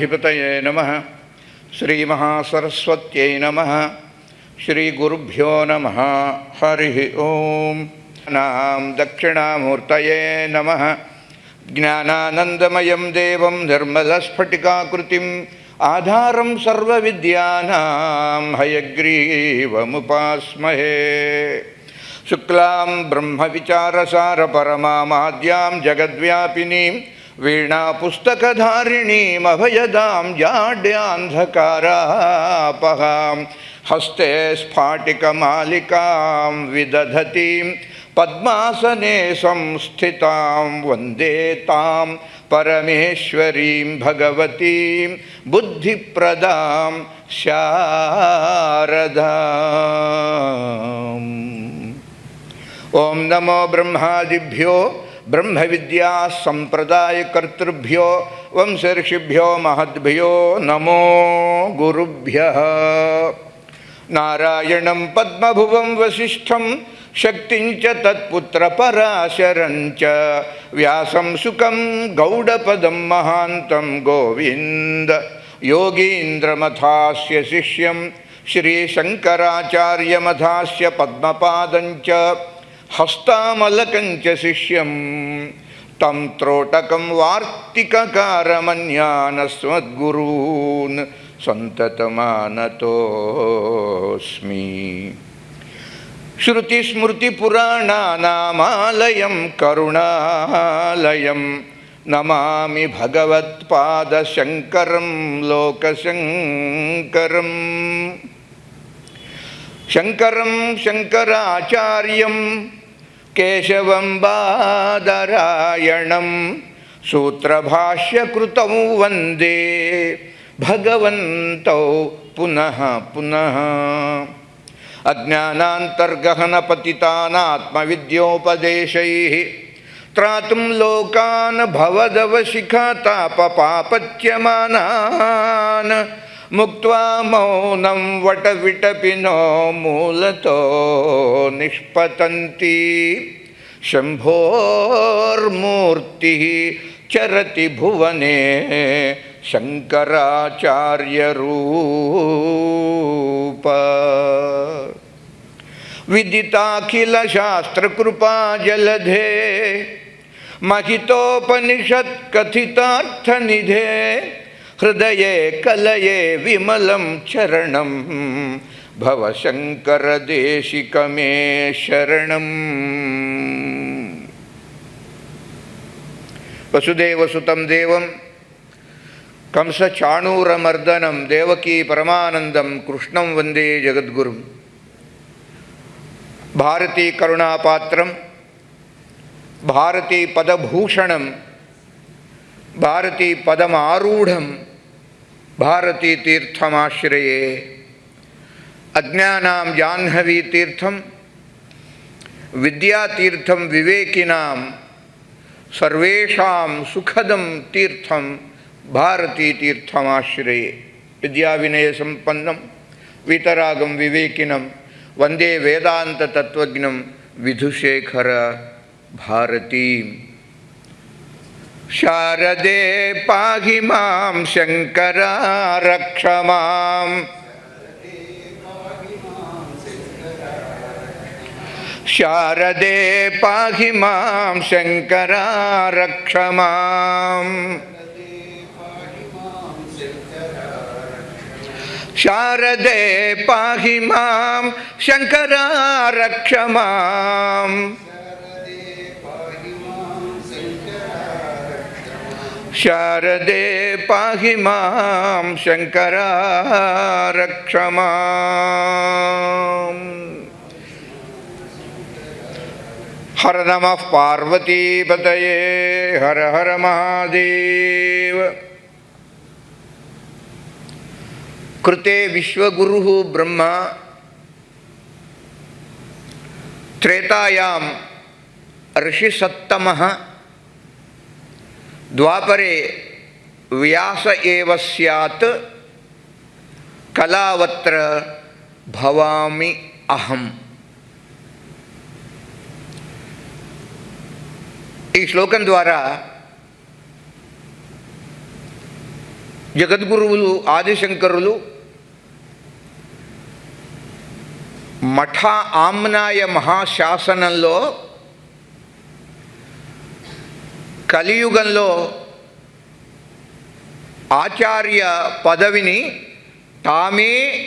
अधिपतये नम। श्रीमहासरस्वत्यै नम। हरि नमः। नाम दक्षिणामूर्त नम दक्षिणामूर्तये देव निर्मलस्फटिकाकृति आधारम सर्विद्या आधारं शुक्ला ब्रह्म विचारसार ब्रह्मविचारसारपरमामाद्यां जगद्व्यापिनीं वीणापुस्तकधारिणीमभयदां जाड्यान्धकारापहां हस्ते स्फाटिकमालिकां विदधतीं पद्मासने संस्थितां वंदे तां परमेश्वरीं भगवतीं बुद्धिप्रदां शारदा ॐ नमो ब्रह्मादिभ्यो ब्रह्म विद्या संप्रदाय कर्तृभ्यो वंश ऋषिभ्यो महद्भ्यो नमो गुरुभ्य। नारायण पद्म वशिष्ठ शक्ति तत्पुत्र पराशरञ्च गौड़प सुखं गौडपदं महान्तं गोविन्द। योगीन्द्रमथास्य शिष्यं श्रीशङ्कराचार्यमथास्य पद्मपादञ्च హస్తామలకం చ శిష్యం తం త్రోటకం వార్తికకారమన్యానస్మద్గురూన్ సంతతమానతోస్మి श्रुतिस्मृतिपुराणानामालयं करुणालयं नमामि भगवत्पादशङ्करं लोकशङ्करम् शङ्करं शङ्कराचार्यं केशवं बादरायणं सूत्रभाष्यकृतौ वंदे। भगवन्तौ पुनः पुनः। अज्ञानान्तर्गहनपतितानात्मविद्योपदेशैः त्रातुं लोकान् भवदवशिखातापपापच्यमानान् मुक्त्वा मौनं वटविटपिनो मूलतो निष्पतन्ति। शम्भोर्मूर्तिः चरति भुवने शङ्कराचार्यरूप। विदिताखिलशास्त्रकृपा जलधे महितोपनिषत्कथितार्थनिधे हृदय कलये विमलं चरणं। भवशङ्करदेशिकमे शरणम् कंस चाणूर कंसचाणूरमर्दनं देवकी परमानन्दं, कृष्णं भारती करुणापात्रम भारती पदभूषणम భారతీ పదభూషణం భారతీ పదమారూఢం భారతీ తీర్థమాశ్రయే అజ్ఞానాం జాహ్నవీ తీర్థం విద్యాతీర్థం వివేకినాం సర్వేషాం సుఖదం తీర్థం భారతీ తీర్థమాశ్రయే విద్యా వినయ సంపన్నం వీతరాగం వివేకినం వందే వేదాంత తత్వజ్ఞం విధుశేఖర భారతీ శారదే పాహి మాం శంకర రక్ష మాం శారదే పాహి మాం శంకర రక్ష మాం శారదే పాహి మాం శంకర రక్ష మాం शारदे पाहि माँ शङ्करा रक्षमा। हर नमः पार्वतीपतये हर हर महादेव। कृते विश्वगुरुः ब्रह्मा। त्रेतायां ऋषिसत्तमः ద్వాపరే వ్యాస ఏవ సత్ కళావత్ర భవామి అహం. ఈ శ్లోకం ద్వారా జగద్గురువులు ఆదిశంకరులు మఠ ఆమ్నాయ మహాశాసనంలో కలియుగంలో ఆచార్య పదవిని తామే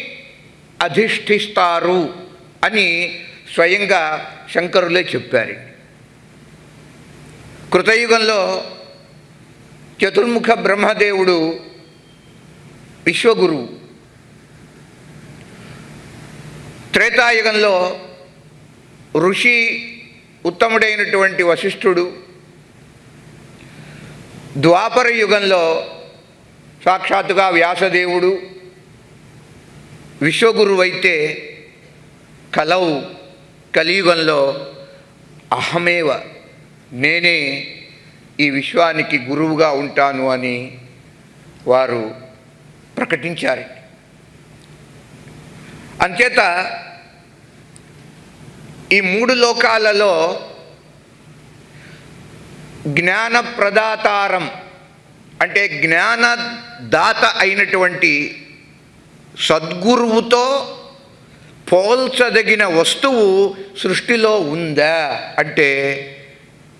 అధిష్ఠిస్తారు అని స్వయంగా శంకరులే చెప్పారు. కృతయుగంలో చతుర్ముఖ బ్రహ్మదేవుడు విశ్వగురువు త్రేతాయుగంలో ఋషి ఉత్తముడైనటువంటి వశిష్ఠుడు ద్వాపర యుగంలో సాక్షాత్తుగా వ్యాసదేవుడు విశ్వగురువైతే కలవు కలియుగంలో అహమేవ నేనే ఈ విశ్వానికి గురువుగా ఉంటాను అని వారు ప్రకటించారు. అంచేత ఈ మూడు లోకాలలో జ్ఞాన ప్రదాతారం అంటే జ్ఞానదాత అయినటువంటి సద్గురువుతో పోల్చదగిన వస్తువు సృష్టిలో ఉందా అంటే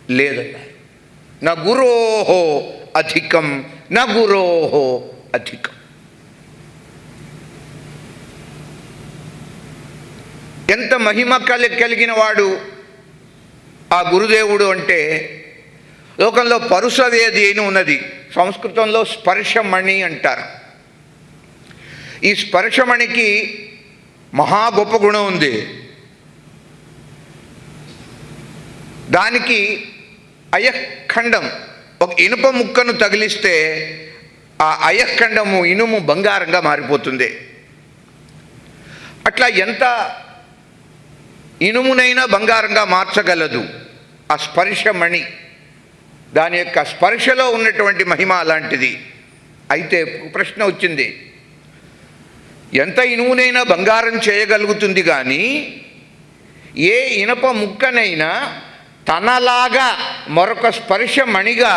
లేదన్నారు నా గురోహో అధికం నా గురోహో అధికం. ఎంత మహిమ కలి కలిగిన వాడు ఆ గురుదేవుడు అంటే లోకంలో పరుసవేది అని ఉన్నది. సంస్కృతంలో స్పర్శమణి అంటారు. ఈ స్పర్శమణికి మహా గొప్ప గుణం ఉంది. దానికి అయఖండం ఒక ఇనుప ముక్కను తగిలిస్తే ఆ అయఖండము ఇనుము బంగారంగా మారిపోతుంది. అట్లా ఎంత ఇనుమునైనా బంగారంగా మార్చగలదు ఆ స్పర్శమణి. దాని యొక్క స్పర్శలో ఉన్నటువంటి మహిమ అలాంటిది. అయితే ప్రశ్న వచ్చింది. ఎంత ఇనుమునైనా బంగారం చేయగలుగుతుంది కానీ ఏ ఇనప ముక్కనైనా తనలాగా మరొక స్పర్శమణిగా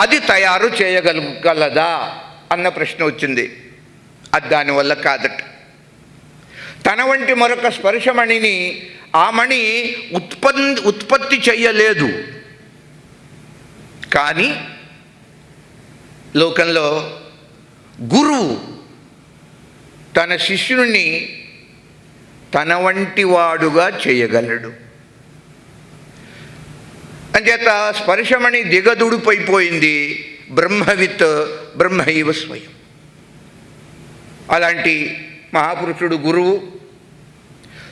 అది తయారు చేయగలగలదా అన్న ప్రశ్న వచ్చింది. అది దానివల్ల కాదట. తన వంటి మరొక స్పర్శమణిని ఆ మణి ఉత్పన్ ఉత్పత్తి చెయ్యలేదు కానీ లోకంలో గురువు తన శిష్యుని తన వంటి వాడుగా చేయగలడు. అంచేత స్పర్శమణి దిగదుడుపైపోయింది బ్రహ్మవిత్ బ్రహ్మైవ స్వయం. అలాంటి మహాపురుషుడు గురువు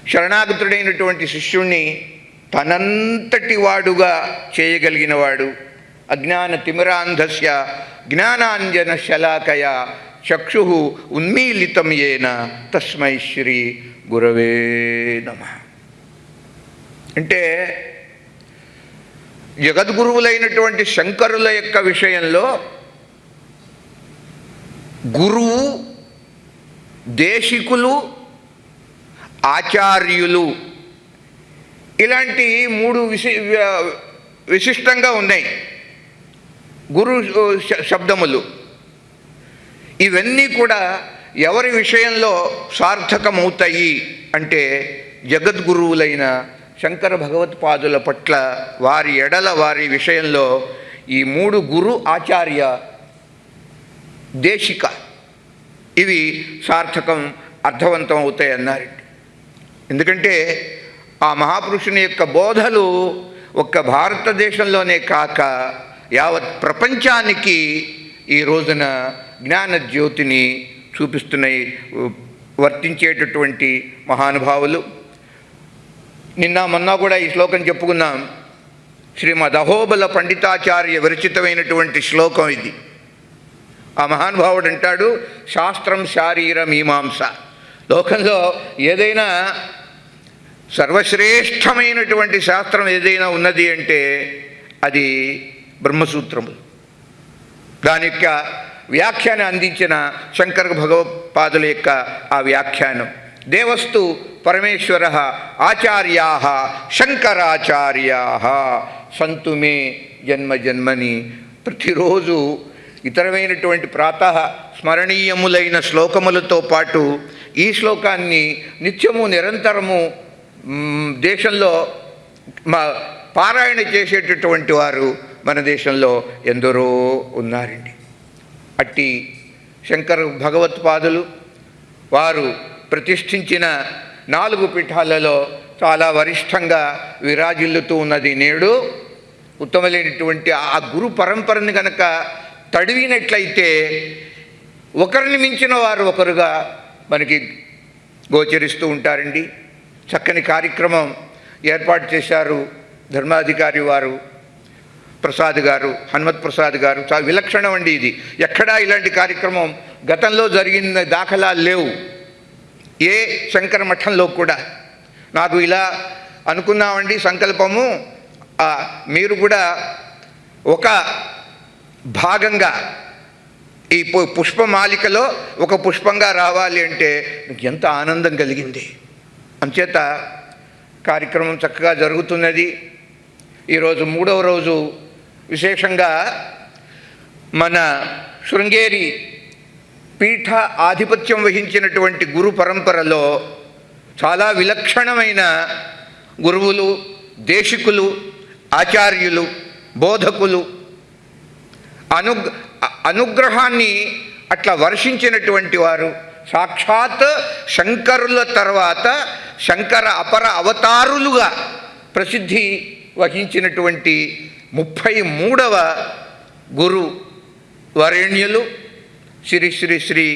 శరణాగతుడైనటువంటి శిష్యుణ్ణి తనంతటి వాడుగా చేయగలిగిన అజ్ఞాన తిమిరాంధస్య జ్ఞానాంజన శలాకయ చక్షు ఉన్మీలితం ఏన తస్మై శ్రీ గురవే నమ. అంటే జగద్గురువులైనటువంటి శంకరుల యొక్క విషయంలో గురువు దేశికులు ఆచార్యులు ఇలాంటి మూడు విశి విశిష్టంగా ఉన్నాయి. గురు శ- శబ్దములు. ఇవన్నీ కూడా ఎవరి విషయంలో సార్థకమవుతాయి అంటే జగద్గురువులైన శంకర భగవత్పాదుల పట్ల వారి ఎడల వారి విషయంలో ఈ మూడు గురు ఆచార్య దేశిక. ఇవి సార్థకం అర్థవంతం అవుతాయి అన్నారు. ఎందుకంటే ఆ మహాపురుషుని యొక్క బోధలు ఒక్క భారతదేశంలోనే కాక యావత్ ప్రపంచానికి ఈ రోజున జ్ఞాన జ్యోతిని చూపిస్తున్నాయి వర్తించేటటువంటి మహానుభావులు. నిన్న మొన్న కూడా ఈ శ్లోకం చెప్పుకున్నాం. శ్రీమద్ అహోబల పండితాచార్య విరచితమైనటువంటి శ్లోకం ఇది. ఆ మహానుభావుడు అంటాడు శాస్త్రం శారీర మీమాంస లోకంలో ఏదైనా సర్వశ్రేష్టమైనటువంటి శాస్త్రం ఏదైనా ఉన్నది అంటే అది బ్రహ్మసూత్రము. దాని యొక్క వ్యాఖ్యానం అందించిన శంకర భగవత్పాదుల యొక్క ఆ వ్యాఖ్యానం. దేవస్తు పరమేశ్వర ఆచార్యా శంకరాచార్యా. సంతు మే జన్మ జన్మని ప్రతిరోజు ఇతరమైనటువంటి ప్రాతః స్మరణీయములైన శ్లోకములతో పాటు ఈ శ్లోకాన్ని నిత్యము నిరంతరము దేశంలో మా పారాయణ చేసేటటువంటి వారు మన దేశంలో ఎందరో ఉన్నారండి. అట్టి శంకర భగవత్పాదులు వారు ప్రతిష్ఠించిన నాలుగు పీఠాలలో చాలా వరిష్టంగా విరాజిల్లుతూ ఉన్నది నేడు. ఉత్తమమైనటువంటి ఆ గురు పరంపరను గనక తడివినట్లయితే ఒకరిని మించిన వారు ఒకరుగా మనకి గోచరిస్తూ ఉంటారండి. చక్కని కార్యక్రమం ఏర్పాటు చేశారు ధర్మాధికారి వారు. ప్రసాద్ గారు హనుమత్ ప్రసాద్ గారు చాలా విలక్షణం అండి ఇది. ఎక్కడా ఇలాంటి కార్యక్రమం గతంలో జరిగిన దాఖలాలు లేవు. ఏ శంకర మఠంలో కూడా. నాకు ఇలా అనుకున్నామండి సంకల్పము. మీరు కూడా ఒక భాగంగా ఈ పుష్పమాలికలో ఒక పుష్పంగా రావాలి అంటే నాకు ఎంత ఆనందం కలిగింది. అంచేత కార్యక్రమం చక్కగా జరుగుతున్నది. ఈరోజు మూడవ రోజు విశేషంగా మన శృంగేరి పీఠ ఆధిపత్యం వహించినటువంటి గురు పరంపరలో చాలా విలక్షణమైన గురువులు దేశికులు ఆచార్యులు బోధకులు అను అనుగ్రహాన్ని అట్లా వర్షించినటువంటి వారు. సాక్షాత్ శంకరుల తర్వాత శంకర అపర అవతారులుగా ప్రసిద్ధి వహించినటువంటి ముప్పై మూడవ గురు వరేణ్యులు శ్రీ శ్రీ శ్రీ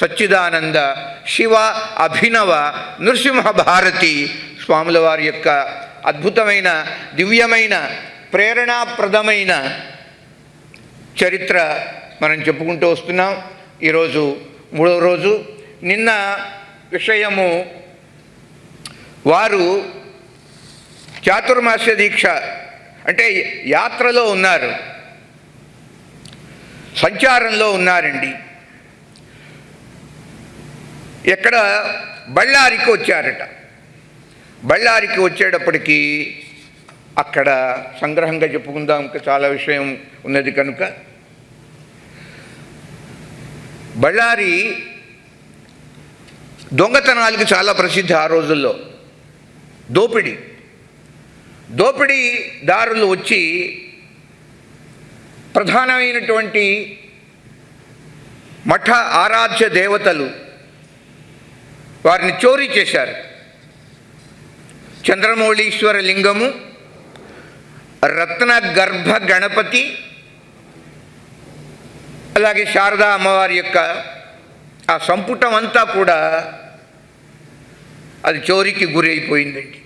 సచ్చిదానంద శివ అభినవ నృసింహ భారతి స్వాముల వారి యొక్క అద్భుతమైన దివ్యమైన ప్రేరణాప్రదమైన చరిత్ర మనం చెప్పుకుంటూ వస్తున్నాం. ఈరోజు మూడవ రోజు. నిన్న విషయము వారు చాతుర్మాస్య దీక్ష అంటే యాత్రలో ఉన్నారు. సంచారంలో ఉన్నారండి. ఎక్కడ బళ్ళారికి వచ్చారట. బళ్ళారికి వచ్చేటప్పటికీ అక్కడ సంగ్రహంగా చెప్పుకుందాం ఇంకా చాలా విషయం ఉన్నది కనుక. బళ్ళారి దొంగతనాలకి చాలా ప్రసిద్ధి ఆ రోజుల్లో. దోపిడి. దోపిడీ దారులు వచ్చి ప్రధానమైనటువంటి మఠ ఆరాధ్య దేవతలు వారిని చోరీ చేశారు. చంద్రమౌళీశ్వర లింగము రత్న గర్భ గణపతి అలాగే శారదా అమ్మవారి యొక్క ఆ సంపుటం అంతా కూడా అది చోరీకి గురైపోయిందండి.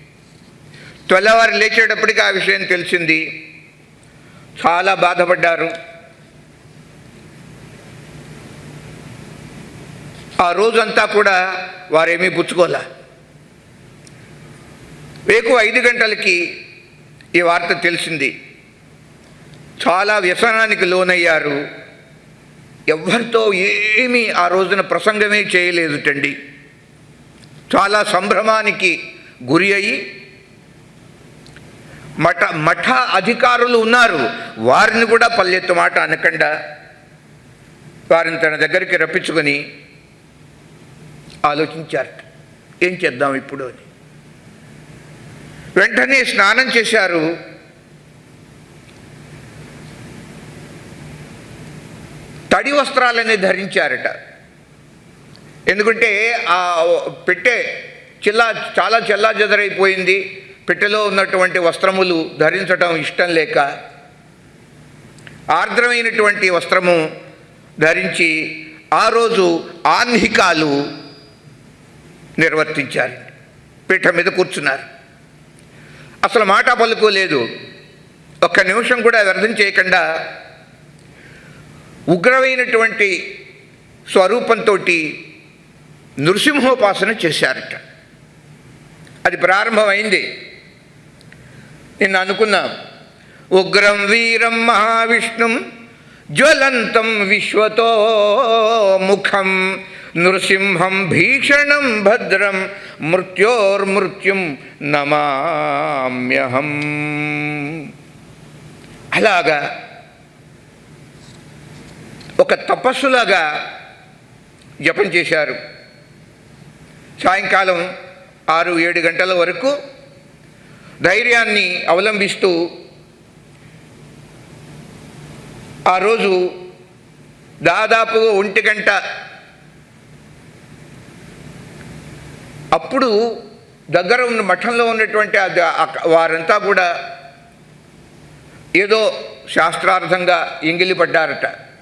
తెల్లవారు లేచేటప్పటికి ఆ విషయం తెలిసింది. చాలా బాధపడ్డారు. ఆ రోజంతా కూడా వారేమీ పుచ్చుకోలే. రేపు ఐదు గంటలకి ఈ వార్త తెలిసింది. చాలా వ్యసనానికి లోనయ్యారు. ఎవరితో ఏమీ ఆ రోజున ప్రసంగమే చేయలేదుటండి. చాలా సంభ్రమానికి గురి అయి మఠ మఠ అధికారులు ఉన్నారు. వారిని కూడా పల్లెత్తు మాట అనకుండా. వారిని తన దగ్గరికి రప్పించుకొని ఆలోచించారు. ఏం చేద్దాం ఇప్పుడు అని. వెంటనే స్నానం చేశారు. తడి వస్త్రాలని ధరించారట. ఎందుకంటే ఆ పెట్టె చిల్లా చాలా చెల్లా చెదరైపోయింది పెట్టెలో ఉన్నటువంటి వస్త్రములు ధరించటం ఇష్టం లేక ఆర్ద్రమైనటువంటి వస్త్రము ధరించి ఆ రోజు ఆహ్నికాలు నిర్వర్తించారు. పీఠ మీద కూర్చున్నారు. అసలు మాట పలుకోలేదు. ఒక్క నిమిషం కూడా వ్యర్థం చేయకుండా ఉగ్రమైనటువంటి స్వరూపంతో నృసింహోపాసన చేశారట. అది ప్రారంభమైంది. నిన్న అనుకున్నాం ఉగ్రం వీరం మహావిష్ణుం జ్వలంతం విశ్వతో ముఖం నృసింహం భీషణం భద్రం మృత్యోర్మృత్యుం నమామ్యహం. అలాగా ఒక తపస్సులాగా జపం చేశారు. సాయంకాలం ఆరు ఏడు గంటల వరకు ధైర్యాన్ని అవలంబిస్తూ ఆ రోజు దాదాపుగా ఒంటి గంట అప్పుడు దగ్గర ఉన్న మఠంలో ఉన్నటువంటి వారంతా కూడా ఏదో శాస్త్రార్థంగా ఎంగిలిపడ్డారట